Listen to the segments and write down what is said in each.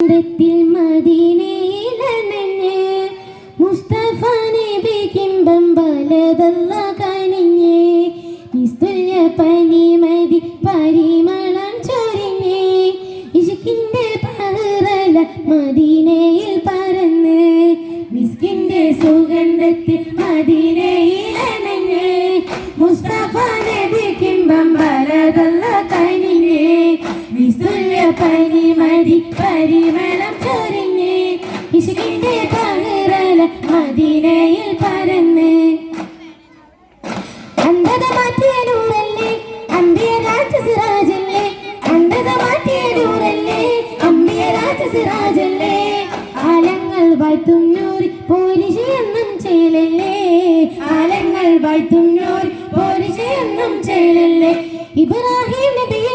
ത്തിൽ മദീനയിലണഞ്ഞ് മുസ്തഫ പരിമളം മദീനയിൽ സുഗന്ധത്തിൽ മദീനയിലണഞ്ഞ് മുസ്തഫ പരിമതി പരിമളം ചൊരിഞ്ഞ്. ഇശുക്കിന്റെ പകരല മദീനയിൽ പരന്ന്. അന്ധത മാറ്റിയ നൂറല്ലേ അമ്പിയ രാജസിറാജല്ലേ. അന്ധത മാറ്റിയ നൂറല്ലേ അമ്പിയ രാജസിറാജല്ലേ. ആലങ്ങൾ വാഴ്ത്തും നൂറി പോരിശ ചെയ്യലല്ലേ ആലങ്ങൾ വാഴ്ത്തും നൂറി പോരിശ എന്നും ചെയ്യലല്ലേ ഇബ്രാഹിം നബിയെ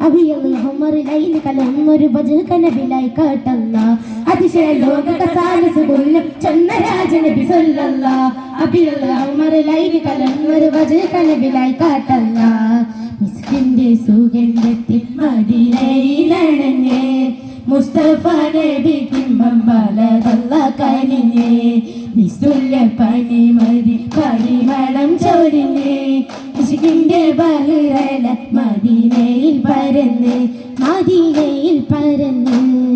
സല്ലല്ലാ അവിയൽ ഹുമറിലൈന് കലന്നൊരു വജഹ നബിലായി കാട്ടല്ല. അതിശയ ലോക കസാലസ പുല്ല് ചൊന്ന രാജനബി സല്ലല്ലാ. അവിയൽ ഹുമറിലൈന് കലന്നൊരു വജഹ നബിലായി കാട്ടല്ല. മിസ്കിന്റെ സുഗന്ധത്തിൽ മദീനയിലണഞ്ഞ് മുസ്തഫ നബി കിംബം ബലതല്ല കനിഞ്ഞ്. നിസ്തുല്യ പനിമതി പരിമളം ചൊരിഞ്ഞ്. ഇഷ്കിന്റെ ബഹ്റല മദീനയിൽ പരന്ന് മദീനയിൽ പരന്ന്.